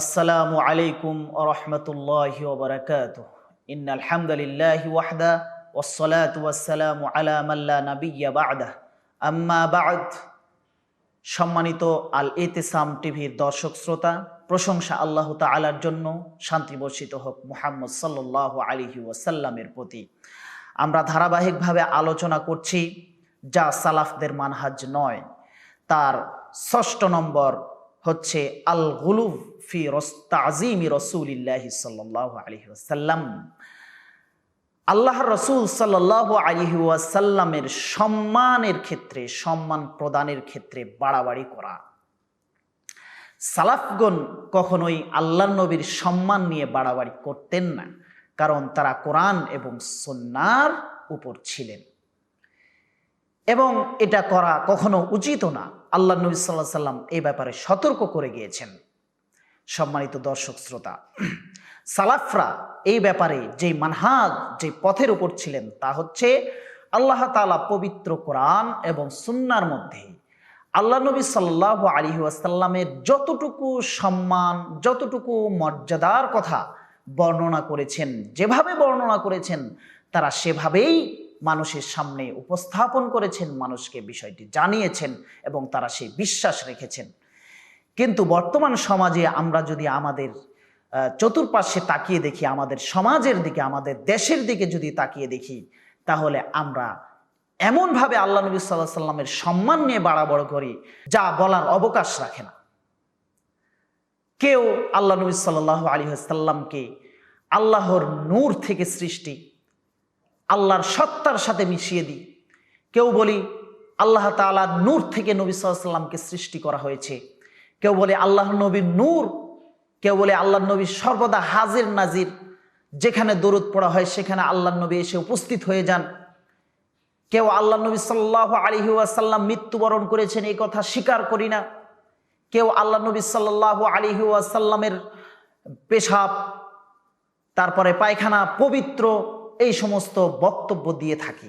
আসসালামু আলাইকুম আরহামতুল্লাহ ওবরাকাত ইন আলহামদুলিল্লাহ ওয়াহদা ওসলাত ওয়াসালাম আলা মাল্লা নাবিয়া বাদা। আম্মা বাদ। সম্মানিত আল এতেসাম টিভির দর্শক শ্রোতা, প্রশংসা আল্লাহ তালার জন্য শান্তি বর্ষিত হোক মুহাম্মদ সাল্লাহ আলিহি ওয়াসাল্লামের প্রতি। আমরা ধারাবাহিকভাবে আলোচনা করছি যা সালাফদের মানহাজ নয়। তার ষষ্ঠ নম্বর হচ্ছে আল গুলুভ আল্লাহর রসুল সাল্লাহ আলহি সম্মানের ক্ষেত্রে, সম্মান প্রদানের ক্ষেত্রে বাড়াবাড়ি করা। সালাফগণ কখনোই আল্লাহ নবীর সম্মান নিয়ে বাড়াবাড়ি করতেন না, কারণ তারা কোরআন এবং সন্ন্যার উপর ছিলেন। এবং এটা করা কখনো উচিত না। আল্লাহ নবী সাল্লাহ সাল্লাম এই ব্যাপারে সতর্ক করে গিয়েছেন। সম্মানিত দর্শক শ্রোতা। সালাফরা এই ব্যাপারে যে মানহাজ যে পথের উপর ছিলেন তা হচ্ছে আল্লাহ তালা পবিত্র কোরআন এবং সুন্নার মধ্যে আল্লাহ নবী সাল্লাহ আলী আসাল্লামের যতটুকু সম্মান, যতটুকু মর্যাদার কথা বর্ণনা করেছেন, যেভাবে বর্ণনা করেছেন, তারা সেভাবেই মানুষের সামনে উপস্থাপন করেছেন, মানুষকে বিষয়টি জানিয়েছেন এবং তারা সেই বিশ্বাস রেখেছেন। কিন্তু বর্তমান সমাজে আমরা যদি আমাদের চতুর্পাশে তাকিয়ে দেখি, আমাদের সমাজের দিকে, আমাদের দেশের দিকে যদি তাকিয়ে দেখি, তাহলে আমরা এমনভাবে আল্লাহ নবী সাল্লাহ সাল্লামের সম্মান নিয়ে বাড়াবড় করি, যা বলার অবকাশ রাখে না। কেউ আল্লাহ নবী সাল্লাহ আলী সাল্লামকে আল্লাহর নূর থেকে সৃষ্টি, আল্লাহর সত্তার সাথে মিশিয়ে দিই, কেউ বলি আল্লাহ তালার নূর থেকে নবী সাল্লাহ সাল্লামকে সৃষ্টি করা হয়েছে কেউ বলে আল্লাহ নবীর নূর, কেউ বলে আল্লাহ নবী সর্বদা হাজির নাজির। যেখানে দরুদ পড়া হয়, সেখানে আল্লাহ নবী এসে উপস্থিত হয়ে যান। কেউ আল্লাহ নবী সাল্লাহ আলহি আসাল্লাম মৃত্যুবরণ করেছেন, এই কথা স্বীকার করি না। কেউ আল্লাহ নবী সাল্লাহ আলহি আসাল্লামের পেশাব, তারপরে পায়খানা, পবিত্র, এই সমস্ত বক্তব্য দিয়ে থাকি।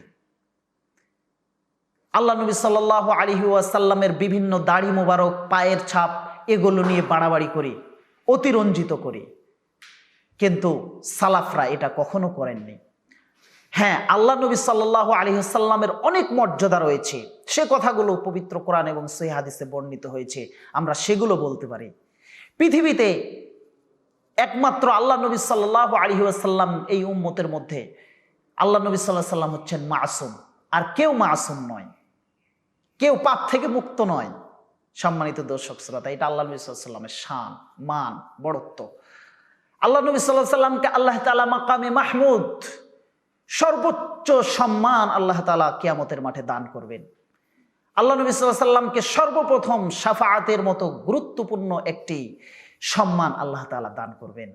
আল্লাহ নবী সাল্লাহ আলহি আসাল্লামের বিভিন্ন দাড়ি মোবারক, পায়ের ছাপ, এগুলো নিয়ে বাড়াবাড়ি করি, অতিরঞ্জিত করি। কিন্তু সালাফরা এটা কখনো করেননি। হ্যাঁ আল্লাহ নবী সাল্লাহ আলহিহাল্লামের অনেক মর্যাদা রয়েছে। সে কথাগুলো পবিত্র কোরআন এবং হাদিসে বর্ণিত হয়েছে। আমরা সেগুলো বলতে পারি। পৃথিবীতে একমাত্র আল্লাহ নবী সাল্লাহ আলহি আসাল্লাম এই উম্মতের মধ্যে আল্লাহ নবী সাল্লাহ সাল্লাম হচ্ছেন মাসুম। আর কেউ মাসুম নয়। কেউ পাপ থেকে মুক্ত নয়, সম্মানিত দর্শক শ্রোতা, এটা আল্লাহ নবী সাল্লামের শান, মান, বড়ত্ব। আল্লাহ নবী সাল্লাহ সাল্লামকে আল্লাহ তালা মাকামে মাহমুদ, সর্বোচ্চ সম্মান আল্লাহ তালা কিয়ামতের মাঠে দান করবেন। আল্লাহ নবী সাল্লাহ সাল্লামকে সর্বপ্রথম সাফায়াতের মতো গুরুত্বপূর্ণ একটি সম্মান আল্লাহ তালা দান করবেন।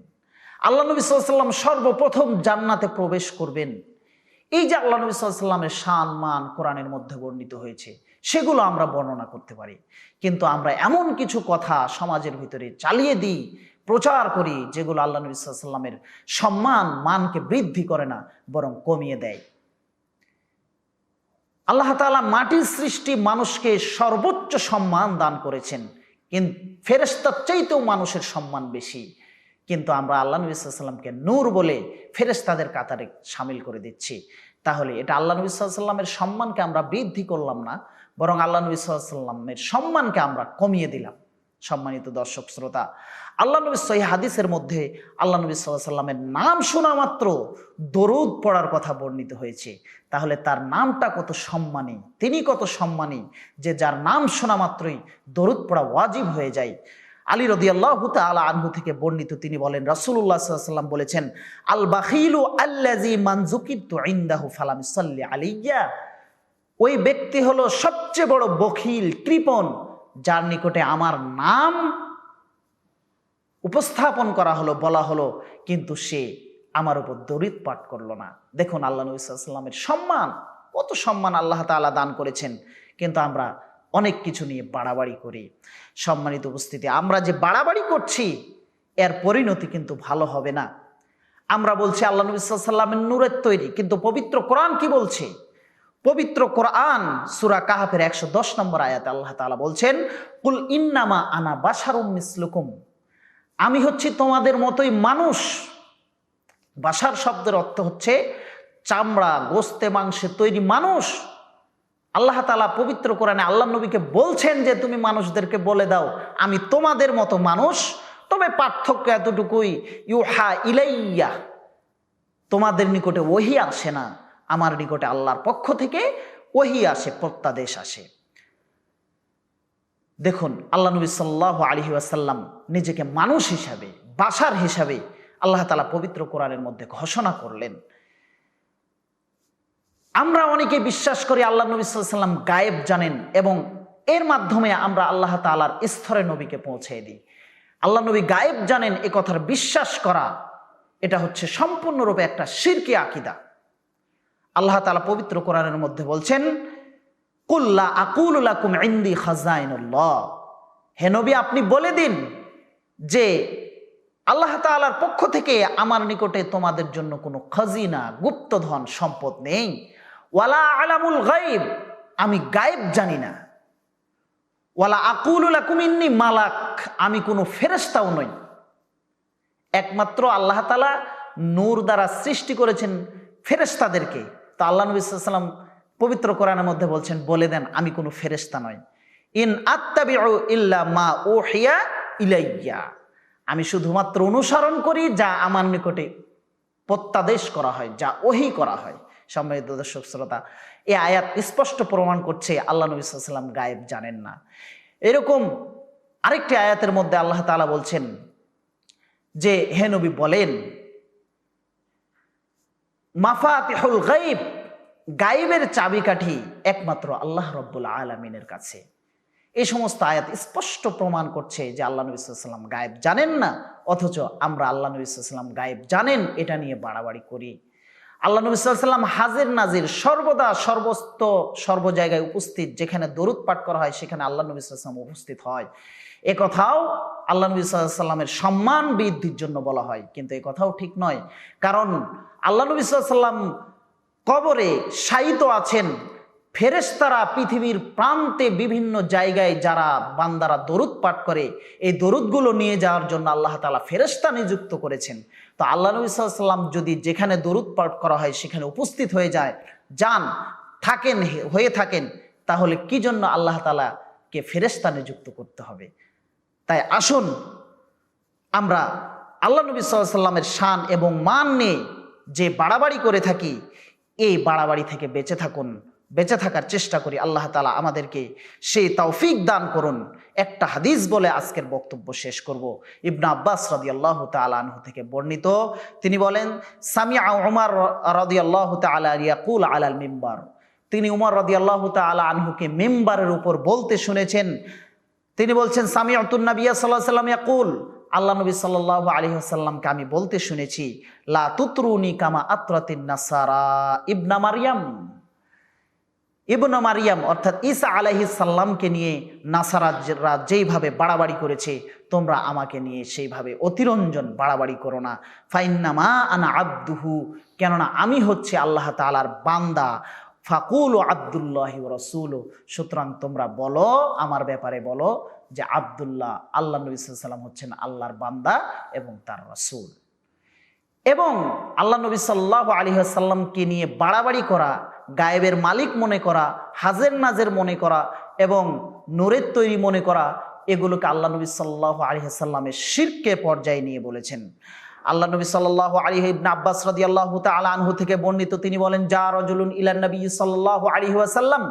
আল্লাহ নবী সাল্লাম সর্বপ্রথম জান্নাতে প্রবেশ করবেন। এই যে আল্লাহ নবী সাল্লামের শান, মান কোরআনের মধ্যে বর্ণিত হয়েছে সেগুলো আমরা বর্ণনা করতে পারি। কিন্তু আমরা এমন কিছু কথা সমাজের ভিতরে চালিয়ে দিই, প্রচার করি, যেগুলো আল্লাহ নবী সাল্লামের সম্মান, মানকে বৃদ্ধি করে না, বরং কমিয়ে দেয়। আল্লাহ তালা মাটির সৃষ্টি মানুষকে সর্বোচ্চ সম্মান দান করেছেন কিন্তু ফেরেস্তার চাইতেও মানুষের সম্মান বেশি। কিন্তু আমরা আল্লাহ নবী সাল্লামকে নূর বলে ফেরেস্তাদের কাতারে সামিল করে দিচ্ছি। তাহলে এটা আল্লাহ নবী সাল্লামের সম্মানকে আমরা বৃদ্ধি করলাম না বরং আল্লাহ নবী সাল্লামের সম্মানকে আমরা কমিয়ে দিলাম। সম্মানিত দর্শক, শ্রোতা, আল্লাহ নবী সহি হাদিসের মধ্যে আল্লাহ নবী সাল্লাহ সাল্লামের নাম শোনা মাত্র দরুদ পড়ার কথা বর্ণিত হয়েছে। তাহলে তার নামটা কত সম্মানী, তিনি কত সম্মানী যে যার নাম শোনা মাত্রই দরুদ পড়া ওয়াজিব হয়ে যায়। আলী রদি আল্লাহ আলা আনহু থেকে বর্ণিত তিনি বলেন রাসুল্লাহ সাল্লাম বলেছেন, আল বাহিলু আল্লাজি মানজুকিত ইন্দাহু ফালাম সাল্লি আলিয়া ওই ব্যক্তি হলো সবচেয়ে বড় বখিল কৃপন যার নিকটে আমার নাম উপস্থাপন করা হলো, বলা হলো, কিন্তু সে আমার উপর দরিদ পাঠ করল না। দেখুন, আল্লাহ নবী সাল্লামের সম্মান, কত সম্মান আল্লাহ তালা দান করেছেন। কিন্তু আমরা অনেক কিছু নিয়ে বাড়াবাড়ি করি। সম্মানিত উপস্থিতি, আমরা যে বাড়াবাড়ি করছি, এর পরিণতি কিন্তু ভালো হবে না। আমরা বলছি, আল্লাহ নবী সাল্লামের নূরের তৈরি, কিন্তু পবিত্র কোরআন কি বলছে? পবিত্র কোরআন সুরা কাহাফের একশো দশ নম্বর আয়াতে আল্লাহ তালা বলছেন, কুল ইন্নামা আনা বাসারুম মিসলুকুম। আমি হচ্ছি তোমাদের মতোই মানুষ। বাসার শব্দের অর্থ হচ্ছে চামড়া, গোস্তে, মাংসে তৈরি মানুষ। আল্লাহ তালা পবিত্র কোরআনে আল্লাহ নবীকে বলছেন যে, তুমি মানুষদেরকে বলে দাও, আমি তোমাদের মতো মানুষ। তবে পার্থক্য এতটুকুই, ইউহা ইলাইয়া। তোমাদের নিকটে ওহি আসে না। আমার নিকটে আল্লাহর পক্ষ থেকে ওহি আসে, প্রত্যাদেশ আসে। দেখুন, আল্লাহ নবী সাল্লাহ আলহি আসাল্লাম নিজেকে মানুষ হিসাবে, বাসার হিসাবে আল্লাহ তালা পবিত্র কোরআনের মধ্যে ঘোষণা করলেন। আমরা অনেকে বিশ্বাস করি আল্লাহ নবী সাল্লাম গায়েব, জানেন এবং এর মাধ্যমে আমরা আল্লাহ তালার স্তরে নবীকে পৌঁছে দিই। আল্লাহ নবী গায়েব, জানেন এ কথার বিশ্বাস করা, এটা হচ্ছে সম্পূর্ণরূপে একটা শিরকি আকিদা। আল্লাহ তালা পবিত্র কোরআনের মধ্যে বলছেন কুল্লা আকুলাকুম ইন্দি খাজাইনুল্লাহ। হে নবী, আপনি বলে দিন যে আল্লাহ তালার পক্ষ থেকে আমার নিকটে তোমাদের জন্য কোনো খাজিনা, গুপ্তধন সম্পদ নেই। ওয়ালা আলামুল গাইব আমি গায়েব জানি না। ওয়ালা আকুলুলা কুমিন্নি মালাক, আমি কোনো ফেরেস্তাও নই। একমাত্র আল্লাহ তালা নূর দ্বারা সৃষ্টি করেছেন ফেরেস্তাদেরকে তো আল্লাহ নবী সাল্লাম পবিত্র কোরআনের মধ্যে বলছেন, বলে দেন, আমি কোনো ফেরেস্তা নই। ইন ইল্লা মা ও হিয়া ইলাইয়া। আমি শুধুমাত্র অনুসরণ করি যা আমার নিকটে প্রত্যাদেশ করা হয়, যা ওহি করা হয়। সম্মানিত দর্শক, শ্রোতা এই আয়াত স্পষ্ট প্রমাণ করছে আল্লাহ নবী সাল্লাম গায়েব জানেন না। এরকম আরেকটি আয়াতের মধ্যে আল্লাহ তালা বলছেন যে, হে নবী, বলেন মাফাতিহুল গাইব গাইবের চাবিকাঠি একমাত্র আল্লাহ রব্বুল আলমিনের কাছে। এই সমস্ত আয়াত স্পষ্ট প্রমাণ করছে যে আল্লাহ নবীলাম গায়েব জানেন না, অথচ আমরা আল্লাহ নবী সাল্লাম গায়েব জানেন, এটা নিয়ে বাড়াবাড়ি করি। আল্লাহ নবী সাল্লাম হাজির নাজির সর্বদা সর্বস্ত সর্ব জায়গায় উপস্থিত, যেখানে দরুদ পাঠ করা হয় সেখানে আল্লাহ নবী সাল্লাম উপস্থিত হয়। এ কথাও আল্লাহ নবী সাল্লামের সম্মান বৃদ্ধির জন্য বলা হয়, কিন্তু এ কথাও ঠিক নয়। কারণ আল্লাহ নবী সাল্লাম কবরে শায়িত আছেন ফেরেশতারা পৃথিবীর প্রান্তে বিভিন্ন জায়গায় যারা বান্দারা দরুদ পাঠ করে, এই দরুদগুলো নিয়ে যাওয়ার জন্য আল্লাহ তালা ফেরেশতা নিযুক্ত করেছেন। তো আল্লাহ নবী সাল্লাম যদি যেখানে দরুদ পাঠ করা হয় সেখানে উপস্থিত হয়ে যায়, যান, থাকেন হয়ে থাকেন, তাহলে কি জন্য আল্লাহ তালাকে ফেরেশতা নিযুক্ত করতে হবে? তাই আসুন, আমরা আল্লাহ নবী সাল্লামের শান এবং মান নিয়ে যে বাড়াবাড়ি করে থাকি, এই বাড়াবাড়ি থেকে বেঁচে থাকুন। বেঁচে থাকার চেষ্টা করি, আল্লাহ তালা আমাদেরকে সেই তৌফিক দান করুন। একটা হাদিস বলে আজকের বক্তব্য শেষ করব। ইবনা আব্বাস রদি আল্লাহ তালাহ থেকে বর্ণিত। তিনি বলেন সামিয়া উমার রদি আল্লাহ তালা ইয়াকুল আলাল মিম্বার। তিনি উমর রদি আল্লাহ তালা আনহুকে মেম্বারের উপর বলতে শুনেছেন। তিনি বলছেন সামি অতুন্নবিয়া সাল্লাহ সাল্লাম ইয়াকুল। আল্লাহ নবী সাল্লাহ আলী আসাল্লামকে আমি বলতে শুনেছি, লা তুতরুনি কামা আত্রাতিন নাসারা ইবনা মারিয়াম। ইবনা মারিয়াম, অর্থাৎ ঈসা আলাহি সাল্লামকে নিয়ে নাসারাজরা যেইভাবে বাড়াবাড়ি করেছে, তোমরা আমাকে নিয়ে সেইভাবে অতিরঞ্জন বাড়াবাড়ি করো না। ফাইন্নামা আনা আব্দুহু, কেননা আমি হচ্ছে আল্লাহ তালার বান্দা। ফাকুল ও আবদুল্লাহ রসুল, সুতরাং তোমরা বলো, আমার ব্যাপারে বলো যে আবদুল্লাহ, আল্লাহ নবী সাল্লাম হচ্ছেন আল্লাহর বান্দা এবং তার রসুল। এবং আল্লাহ নবী সাল্লাহ আলী আসাল্লামকে নিয়ে বাড়াবাড়ি করা, গায়েবের মালিক মনে করা, হাজের নাজের মনে করা এবং নোরের তৈরি মনে করা, এগুলোকে আল্লাহ নবী সাল্লাহ আলী আসাল্লামের শিরকে পর্যায়ে নিয়ে বলেছেন। আল্লাহ নবী সাল্লাহ আলী ইবন আব্বাস রদি আল্লাহ আনহু থেকে বর্ণিত তিনি বলেন, যা রজুলুন ইলান নবী সাল্লাহ আলী আসাল্লাম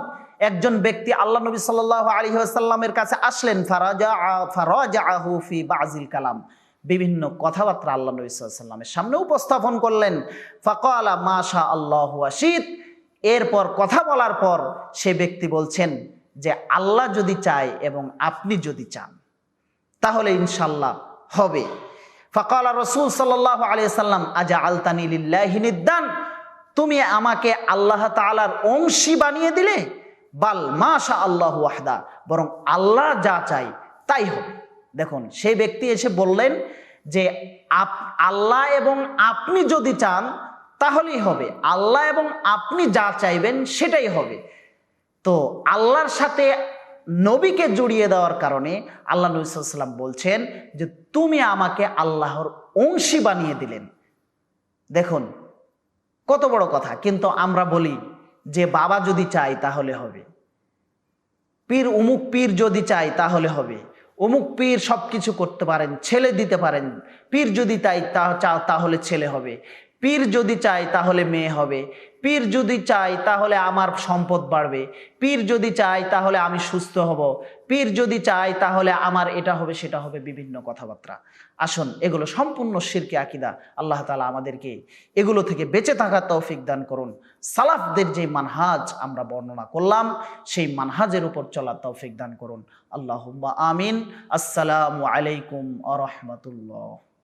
একজন ব্যক্তি আল্লাহ নবী সাল্লাহ আলী আসাল্লামের কাছে আসলেন ফারাজা ফারাজা আহু ফি বাজিল কালাম। বিভিন্ন কথাবার্তা আল্লাহ নবী সাল্লামের সামনে উপস্থাপন করলেন। ফাকালা মাশা আল্লাহ আশিদ এরপর কথা বলার পর সে ব্যক্তি বলছেন যে, আল্লাহ যদি চায় এবং আপনি যদি চান, তাহলে ইনশাল্লাহ হবে। ফকালা রসুল সাল্লাহ আলিয়াল্লাম আজা আলতানি তুমি আমাকে আল্লাহ তালার অংশী বানিয়ে দিলে? বাল মাশা আল্লাহ ওয়াহদা। বরং আল্লাহ যা চাই তাই হবে। দেখুন, সেই ব্যক্তি এসে বললেন যে, আপ, আল্লাহ এবং আপনি যদি চান, তাহলেই হবে। আল্লাহ এবং আপনি যা চাইবেন, সেটাই হবে। তো আল্লাহর সাথে নবীকে জড়িয়ে দেওয়ার কারণে আল্লাহ নবী সাল্লাম বলছেন যে, তুমি আমাকে আল্লাহর অংশী বানিয়ে দিলেন। দেখুন, কত বড় কথা, কিন্তু আমরা বলি যে, বাবা যদি চাই তাহলে হবে। পীর, উমুক পীর যদি চাই তাহলে হবে। অমুক পীর সব কিছু করতে পারেন, ছেলে দিতে পারেন। পীর যদি তাই চাও তাহলে ছেলে হবে। পীর যদি চাই তাহলে মেয়ে হবে। পীর যদি চাই তাহলে আমার সম্পদ বাড়বে। পীর যদি চাই তাহলে আমি সুস্থ হব। পীর যদি চায়, তাহলে আমার এটা হবে, সেটা হবে বিভিন্ন কথাবার্তা। আসুন, এগুলো সম্পূর্ণ শিরকে আকিদা। আল্লাহ তালা আমাদেরকে এগুলো থেকে বেঁচে থাকা তৌফিক দান করুন। সালাফদের যে মানহাজ আমরা বর্ণনা করলাম, সেই মানহাজের উপর চলা তৌফিক দান করুন। আল্লাহ আমিন। আসসালামু আলাইকুম আ রহমতুল্লাহ।